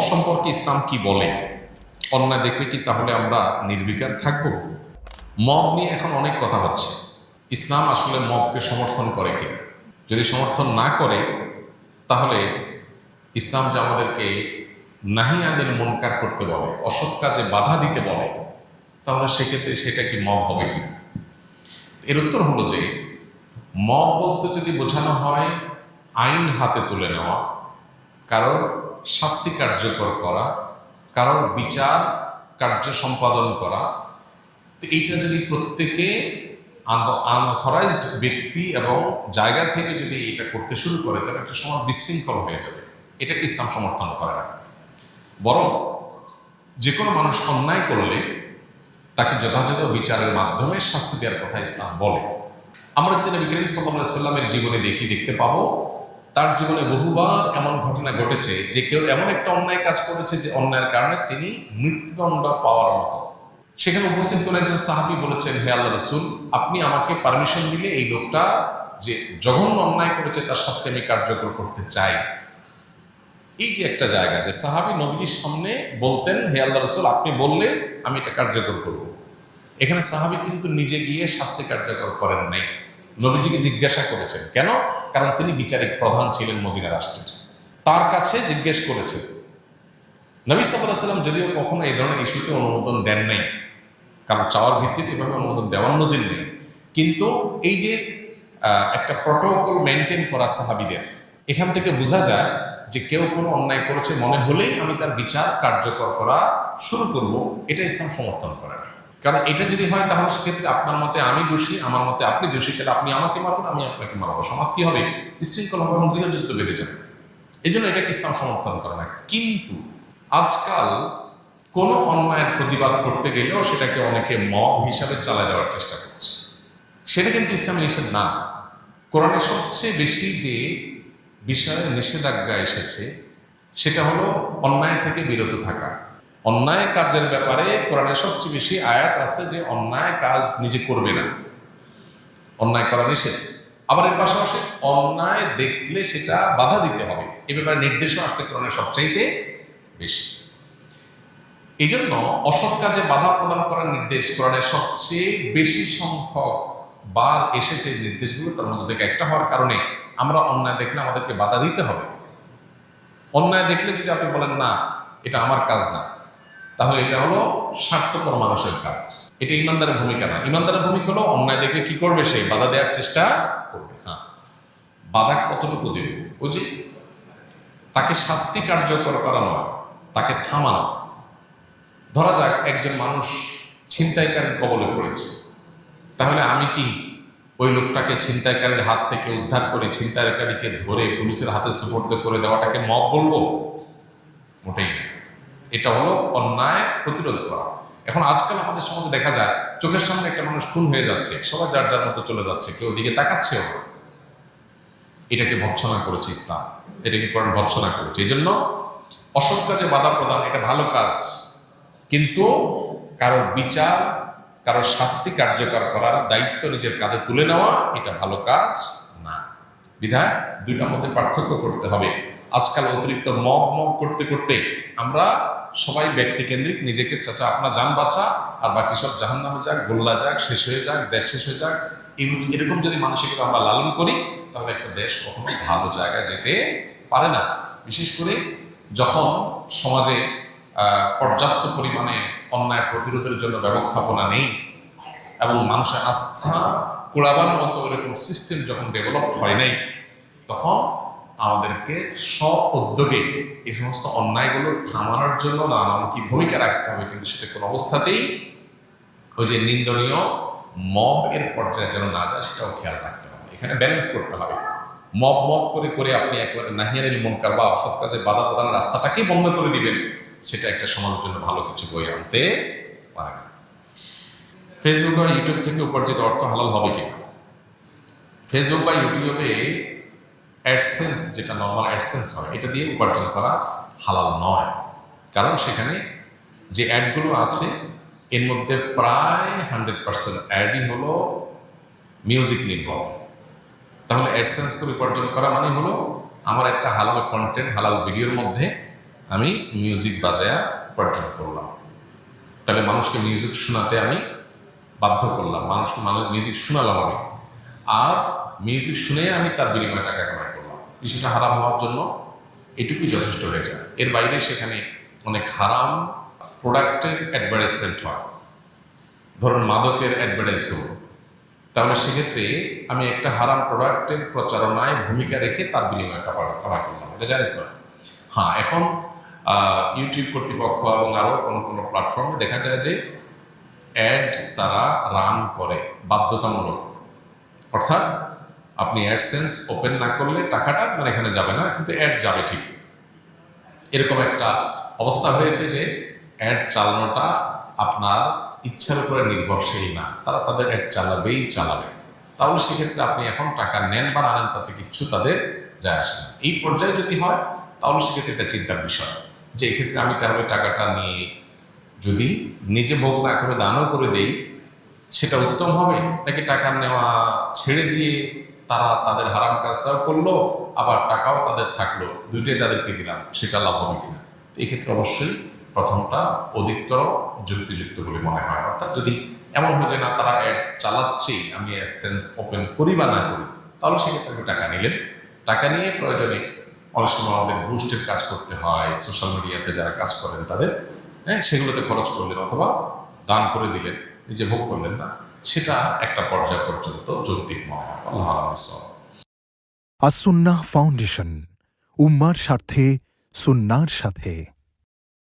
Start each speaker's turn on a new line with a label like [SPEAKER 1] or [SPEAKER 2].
[SPEAKER 1] সম্পর্কে ইসলাম কি বলে? অন্যায় দেখলে কি তাহলে আমরা নির্বিকার থাকব? মব নিয়ে এখন অনেক কথা হচ্ছে। ইসলাম আসলে মবকে সমর্থন করে কিনা? যদি সমর্থন না করে, তাহলে ইসলাম যে আমাদেরকে নাহিয়াদের মনকার করতে বলে, অসৎ কাজে বাধা দিতে বলে, তাহলে সেক্ষেত্রে সেটা কি মব হবে কিনা? এর উত্তর হলো যে, মব বলতে যদি বোঝানো হয়, আইন হাতে তুলে নেওয়া কারোর শাস্তি কার্যকর করা কারোর বিচার, কার্য সম্পাদন করা, তো এইটা যদি প্রত্যেকে আনঅথরাইজড ব্যক্তি এবং জায়গা থেকে যদি এটা করতে শুরু করে, তাহলে একটা সমাজ বিশৃঙ্খল হয়ে যাবে। এটাকে ইসলাম সমর্থন করে না। বরং যে কোনো মানুষ অন্যায় করলে তাকে যথাযথ বিচারের মাধ্যমে শাস্তি দেওয়ার কথা ইসলাম বলে। আমরা যদি নবী করিম সাল্লাহ সাল্লামের জীবনে দেখি, দেখতে পাবো তার জীবনে বহুবার এমন ঘটনা ঘটেছে যে কেউ এমন একটা অন্যায় কাজ করেছে যে অন্যায়ের কারণে তিনি মৃত্যুদণ্ড পাওয়ার মতো। সেখানে উপস্থিত কোন একজন সাহাবি বলেছেন, হে আল্লাহ রসুল, আপনি আমাকে পারমিশন দিলে এই লোকটা যে জঘন্য অন্যায় করেছে তার শাস্তি আমি কার্যকর করতে চাই। এই যে একটা জায়গা যে সাহাবি নবীজির সামনে বলতেন, হে আল্লাহ রসুল, আপনি বললে আমি এটা কার্যকর করব। এখানে সাহাবি কিন্তু নিজে গিয়ে শাস্তি কার্যকর করেন নাই। নবীজিকে জিজ্ঞাসা করেছেন। কেন? কারণ তিনি বিচারিক প্রধান ছিলেন মদিনা রাষ্ট্রের। তার কাছে জিজ্ঞেস করেছেন। নবী সাল্লাহ সাল্লাম যদিও কখনো এই ধরনের ইস্যুতে অনুমোদন দেন নাই, কারণ চাওয়ার ভিত্তিতে এভাবে অনুমোদন দেওয়ার নজির নেই। কিন্তু এই যে একটা প্রটোকল মেনটেন করা সাহাবিদের, এখান থেকে বোঝা যায় যে কেউ কোনো অন্যায় করেছে মনে হলেই আমি তার বিচার কার্যকর করা শুরু করব। এটা ইসলাম সমর্থন করে কারণ এটা যদি হয় তাহলে সেক্ষেত্রে আপনার মতে আমি দোষী, আমার মতে আপনি দোষী, তাহলে আপনি আমাকে মারবেন, আমি আপনাকে মারবো। সমাজ কি হবে? বিশৃঙ্খল হবে এবং গৃহযুদ্ধ বেড়ে যাবে। এই জন্য এটাকে ইসলাম সমর্থন করে না। কিন্তু আজকাল কোনো অন্যায়ের প্রতিবাদ করতে গেলেও সেটাকে অনেকে মব হিসাবে চালা দেওয়ার চেষ্টা করছে। সেটা কিন্তু ইসলামে নিষেধ না। কোরআনে সবচেয়ে বেশি যে বিষয়ে নিষেধাজ্ঞা এসেছে, সেটা হলো অন্যায় থেকে বিরত থাকা। অন্যায় কাজের ব্যাপারে কোরআনে সবচেয়ে বেশি আয়াত আছে যে অন্যায় কাজ নিজে করবে না। অন্যায় করা নিষেধ। আবার এর পাশাপাশি অন্যায় দেখলে সেটা বাধা দিতে হবে। এ ব্যাপারে নির্দেশও আসছে কোরআনের সবচাইতে বেশি। এই জন্য অসৎ কাজে বাধা প্রদান করার নির্দেশ কোরআনের সবচেয়ে বেশি সংখ্যক বার এসেছে নির্দেশগুলো। তার মধ্যে থেকে একটা হওয়ার কারণে আমরা অন্যায় দেখলে আমাদেরকে বাধা দিতে হবে। অন্যায় দেখলে যদি আপনি বলেন, না, এটা আমার কাজ না। তাহলে এটা হলো স্বার্থপর মানুষের কাজ। এটা ইমানদারের ভূমিকা না। ইমানদারের ভূমিকা হলো অন্যায় দেখে কি করবে সে? বাধা দেওয়ার চেষ্টা করবে। হ্যাঁ। বাধা কতটুকু দেবে? যে তাকে শাস্তি কার্যকর করা নয়, তাকে থামানো। ধরা যাক একজন মানুষ ছিনতাইকারীর কবলে পড়েছে। তাহলে আমি কি ওই লোকটাকে ছিনতাইকারীর হাত থেকে উদ্ধার করে ছিনতাইকারীকে ধরে পুলিশের হাতে সুপর্দ করে দেওয়াটাকে মব বলব? মোটেই না। এটা হলো অন্যায় প্রতিরোধ করা। এখন আজকাল আমাদের সমাজে দেখা যায়, চোখের সামনে একটা মানুষ খুন হয়ে যাচ্ছে সবাই যার যার মতো চলে যাচ্ছে, কেউ দিকে তাকাচ্ছেও না। এটাকে ভৎসনা করেছে ইসলাম, এটাকে কোরআন ভৎসনা করেছে। এই জন্য অসৎ কাজে বাধা প্রদান এটা ভালো কাজ। কিন্তু কারোর বিচার কারোর শাস্তি কার্যকর করার দায়িত্ব নিজের কাঁধে তুলে নেওয়া, এটা ভালো কাজ না। বিধায় দুইটার মধ্যে পার্থক্য করতে হবে। আজকাল অতিরিক্ত মগ মগ করতে করতে আমরা সবাই ব্যক্তিকেন্দ্রিক নিজেকে চাচা আপনার যান বাঁচা, আর বাকি সব জাহান নামে যাক, গোল্লা যাক, শেষ হয়ে যাক, দেশ শেষ হয়ে যাক এরকম যদি মানসিকতা আমরা লালন করি, তাহলে একটা দেশ কখনো ভালো জায়গায় যেতে পারে না। বিশেষ করে যখন সমাজে পর্যাপ্ত পরিমাণে অন্যায় প্রতিরোধের জন্য ব্যবস্থাপনা নেই, এবং মানুষের আস্থা কুড়াবার মতো এরকম সিস্টেম যখন ডেভেলপ হয় নাই, তখন আমাদেরকে স্ব উদ্যোগে এই সমস্ত অন্যায়গুলো থামানোর জন্য নানামুখী ভূমিকা রাখতে হবে। কিন্তু সেটা কোনো অবস্থাতেই ওই যে নিন্দনীয় মব এর পর্যায়ে যেন না যায়, সেটাও খেয়াল রাখতে হবে। এখানে ব্যালেন্স করতে হবে। মব মব করে করে আপনি একেবারে নাহিয়ানিল মনকার বা অসৎ কাজে বাধা প্রদানের রাস্তাটাকেই বন্ধ করে দিবেন, সেটা একটা সমাজের জন্য ভালো কিছু বই আনতে পারে না। ফেসবুক বা ইউটিউব থেকে উপার্জিত অর্থ হালাল হবে কিনা? ফেসবুক বা ইউটিউবে অ্যাডসেন্স যেটা নর্মাল অ্যাডসেন্স হয়, এটা দিয়ে উপার্জন করা হালাল নয়। কারণ সেখানে যে অ্যাডগুলো আছে, এর মধ্যে প্রায় হান্ড্রেড পার্সেন্ট অ্যাডই হলো মিউজিক নির্ভর। তাহলে অ্যাডসেন্স করে উপার্জন করা মানে হলো, আমার একটা হালাল কন্টেন্ট হালাল ভিডিওর মধ্যে আমি মিউজিক বাজায়া উপার্জন করলাম। তাহলে মানুষকে মিউজিক শোনাতে আমি বাধ্য করলাম, মানুষকে মানুষ মিউজিক শোনালাম আমি। আর মিউজিক শুনে আমি তার বিনিময়ে টাকা কামাই করলাম। বিষয়টা হারাম হওয়ার জন্য এটুকুই যথেষ্ট হয়ে যায়। এর বাইরে সেখানে অনেক হারাম প্রোডাক্টের অ্যাডভার্টাইজমেন্ট হয়। ধরুন মাদকের অ্যাডভার্টাইজ হলো তাহলে সেক্ষেত্রে আমি একটা হারাম প্রোডাক্টের প্রচারণায় ভূমিকা রেখে তার বিনিময়ে কাপড় কামাই করলাম। এটা জানিস না হ্যাঁ এখন ইউটিউব কর্তৃপক্ষ এবং আরও কোনো কোনো প্ল্যাটফর্মে দেখা যায় যে অ্যাড তারা রান করে, বাধ্যতামূলক। অর্থাৎ আপনি অ্যাডসেন্স ওপেন না করলে টাকাটা আপনার এখানে যাবে না, কিন্তু অ্যাড যাবে ঠিকই। এরকম একটা অবস্থা হয়েছে যে অ্যাড চালানোটা আপনার ইচ্ছার উপরে নির্ভরশীল না, তারা তাদের অ্যাড চালাবেই চালাবে। তাহলে সেক্ষেত্রে আপনি এখন টাকা নেন বা না নেন, তাতে কিচ্ছু তাদের যায় আসে না। এই পর্যায়ে যদি হয়, তাহলে সেক্ষেত্রে এটা চিন্তার বিষয়। যে এক্ষেত্রে আমি তাহলে টাকাটা নিয়ে যদি নিজে ভোগ না করে দানও করে দেই, সেটা উত্তম হবে? নাকি টাকা নেওয়া ছেড়ে দিয়ে তারা তাদের হারাম কাজটাও করল, আবার টাকাও তাদের থাকল। দুইটাই তাদেরকে দিলাম, সেটা লাভ হবে কিনা? এক্ষেত্রে অবশ্যই প্রথমটা অধিকতর যুক্তিযুক্ত বলে মনে হয়। অর্থাৎ যদি এমন হয় যে, না, তারা অ্যাড চালাচ্ছেই আমি অ্যাডসেন্স ওপেন করি বা না করি, তাহলে সেক্ষেত্রে আপনি টাকা নিলেন। টাকা নিয়ে প্রয়োজনে অনেক সময় আমাদের বুস্টের কাজ করতে হয়, সোশ্যাল মিডিয়াতে যারা কাজ করেন তাদের হ্যাঁ সেগুলোতে খরচ করলেন অথবা দান করে দিলেন, নিজে ভোগ করলেন না। সেটা একটা পর্যায় পর্যন্ত যৌক্তিক মনে হয় হাফেজ।
[SPEAKER 2] ফাউন্ডেশন উম্মার স্বার্থে সুন্নার সাথে